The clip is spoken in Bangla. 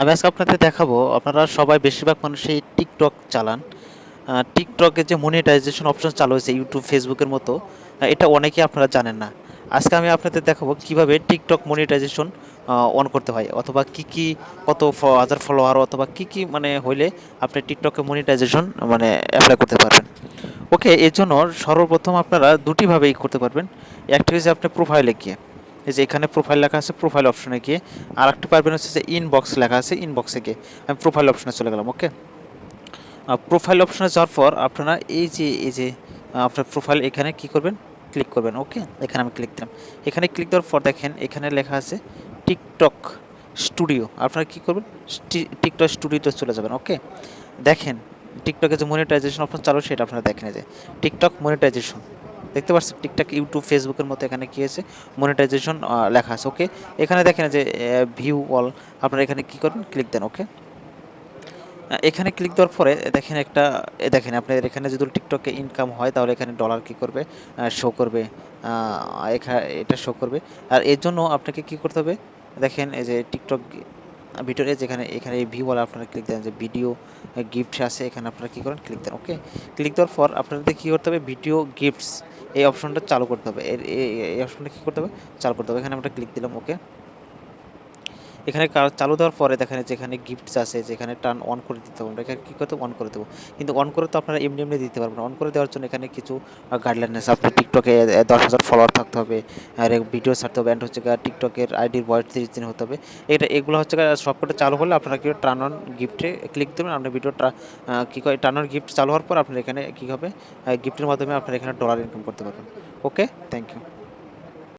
আমি আজকে আপনাদের দেখাবো আপনারা সবাই বেশিরভাগ মানুষই টিকটক চালান। আহ, টিকটকে যে মনিটাইজেশন অপশন চালু হয়েছে ইউটিউব ফেসবুকের মতো এটা অনেকেই আপনারা জানেন না। আজকে আমি আপনাদের দেখাবো কীভাবে টিকটক মনিটাইজেশন অন করতে হয় অথবা কি কি কত হাজার ফলোয়ার অথবা কি কি মানে হইলে আপনি টিকটকে মনিটাইজেশন মানে অ্যাপ্লাই করতে পারবেন। ওকে এর জন্য সর্বপ্রথম আপনারা দুটিভাবেই করতে পারবেন। একটা হচ্ছে আপনার প্রোফাইলে গিয়ে। এই যে এখানে প্রোফাইল লেখা আছে প্রোফাইল অপশনে গিয়ে। আর একটা পারবেন হচ্ছে যে ইনবক্স লেখা আছে ইনবক্সে গিয়ে। আমি প্রোফাইল অপশনে চলে গেলাম ওকে প্রোফাইল অপশনে যাওয়ার পর আপনারা এই যে এই যে আপনার প্রোফাইল এখানে কি করবেন? ক্লিক করবেন ওকে এখানে আমি ক্লিক দিলাম। এখানে ক্লিক দেওয়ার পর দেখেন, এখানে লেখা আছে টিকটক স্টুডিও আপনারা কি করবেন? টিকটক স্টুডিওতে চলে যাবেন ওকে দেখেন টিকটকে যে মনিটাইজেশন অপশন চালু, সেটা আপনারা দেখেন যে। টিকটক মনিটাইজেশন দেখতে পাচ্ছেন টিকটক, ইউটিউব, ফেসবুকের মতো এখানে কি আছে? মনিটাইজেশন লেখা আছে ওকে এখানে দেখেন যে ভিউ অল আপনারা এখানে কি করবেন ক্লিক দেন ওকে এখানে ক্লিক দেওয়ার পরে দেখেন একটা দেখেন আপনাদের এখানে যদি টিকটকে ইনকাম হয়, তাহলে এখানে ডলার কি করবে? শো করবে। এখানে এটা শো করবে। আর এর জন্য আপনাকে কি করতে হবে? দেখেন এই যে টিকটক ভিডিওতে যেখানে, এখানে এই ভিউ বলে আপনারা ক্লিক দেন যে ভিডিও গিফট আছে, এখানে আপনারা কী করেন ক্লিক দেন ওকে ক্লিক দেওয়ার পর আপনাদের কী করতে হবে ভিডিও গিফটস এই অপশনটা চালু করতে হবে। এর এই- এই অপশনটা কী করতে হবে, চালু করতে হবে। এখানে আমরা ক্লিক দিলাম ওকে এখানে চালু দেওয়ার পরে দেখেন যেখানে গিফটস আছে, যেখানে টার্ন অন করে দিতে হবে। এখানে কী করতে অন করে দেবো। কিন্তু অন করে তো আপনারা এমনি এমনি দিতে পারবেন অন করে দেওয়ার জন্য এখানে কিছু গাইডলাইন আছে। আপনার টিকটকে দশ হাজার ফলোয়ার থাকতে হবে। আর ভিডিও ছাড়তে হবে। অ্যান্ড হচ্ছে টিকটকের আইডির বয়স তিরিশ দিন হতে হবে। এটা, এগুলো হচ্ছে সবকটা চালু হলে আপনারা কি টার্ন অন গিফটে ক্লিক দেবেন। আপনার ভিডিওটা কী করে টার্ন অন গিফট চালু হওয়ার পর আপনার এখানে কী হবে? গিফটের মাধ্যমে আপনার এখানে ডলার ইনকাম করতে পারবেন। Okay thank you